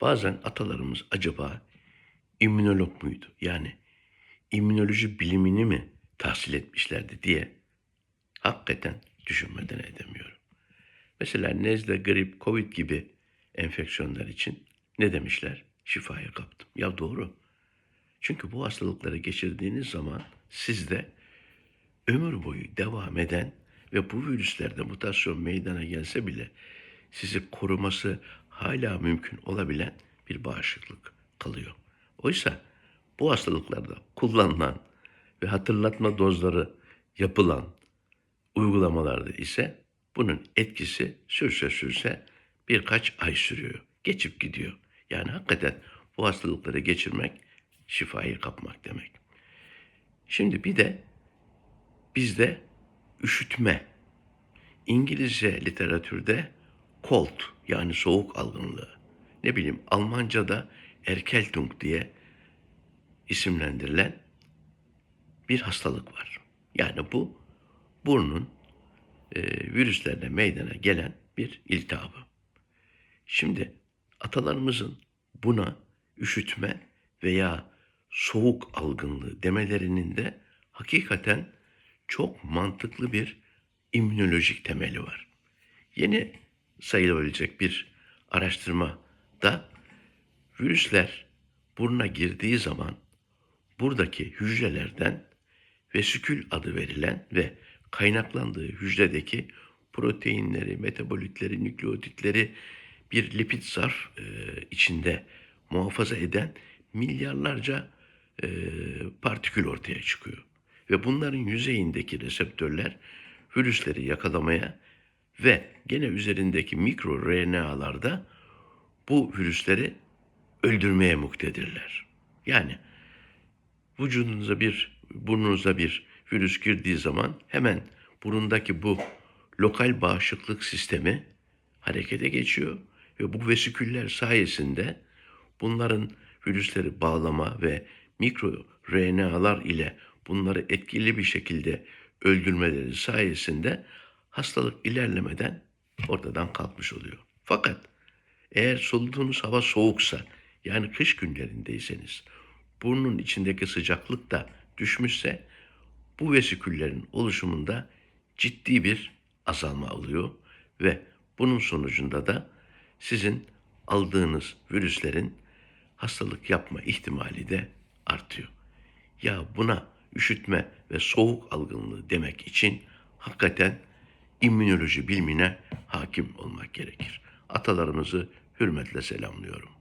bazen atalarımız acaba immünolog muydu? Yani immünoloji bilimini mi tahsil etmişlerdi diye hakikaten düşünmeden edemiyorum. Mesela nezle, grip, covid gibi enfeksiyonlar için ne demişler? Şifaya kaptım. Ya doğru. Çünkü bu hastalıkları geçirdiğiniz zaman sizde ömür boyu devam eden ve bu virüslerde mutasyon meydana gelse bile sizi koruması hala mümkün olabilen bir bağışıklık kalıyor. Oysa bu hastalıklarda kullanılan ve hatırlatma dozları yapılan uygulamalarda ise bunun etkisi sürse sürse birkaç ay sürüyor. Geçip gidiyor. Yani hakikaten bu hastalıkları geçirmek şifayı kapmak demek. Şimdi bir de bizde üşütme. İngilizce literatürde cold yani soğuk algınlığı. Ne bileyim Almanca'da Erkältung diye isimlendirilen bir hastalık var. Yani bu burnun e, virüslerle meydana gelen bir iltihabı. Şimdi atalarımızın buna üşütme veya soğuk algınlığı demelerinin de hakikaten çok mantıklı bir immünolojik temeli var. Yeni sayılabilecek bir araştırmada virüsler buruna girdiği zaman buradaki hücrelerden vesikül adı verilen ve kaynaklandığı hücredeki proteinleri, metabolitleri, nükleotitleri bir lipid zarf e, içinde muhafaza eden milyarlarca e, partikül ortaya çıkıyor. Ve bunların yüzeyindeki reseptörler virüsleri yakalamaya ve gene üzerindeki mikro RNA'larda bu virüsleri öldürmeye muktedirler. Yani vücudunuza bir, burnunuza bir virüs girdiği zaman hemen burundaki bu lokal bağışıklık sistemi harekete geçiyor ve bu vesiküller sayesinde bunların virüsleri bağlama ve mikro RNA'lar ile bunları etkili bir şekilde öldürmeleri sayesinde hastalık ilerlemeden ortadan kalkmış oluyor. Fakat eğer soluduğunuz hava soğuksa yani kış günlerindeyseniz burnun içindeki sıcaklık da düşmüşse bu vesiküllerin oluşumunda ciddi bir azalma oluyor ve bunun sonucunda da sizin aldığınız virüslerin hastalık yapma ihtimali de artıyor. Ya buna üşütme ve soğuk algınlığı demek için hakikaten immünoloji bilimine hakim olmak gerekir. Atalarımızı hürmetle selamlıyorum.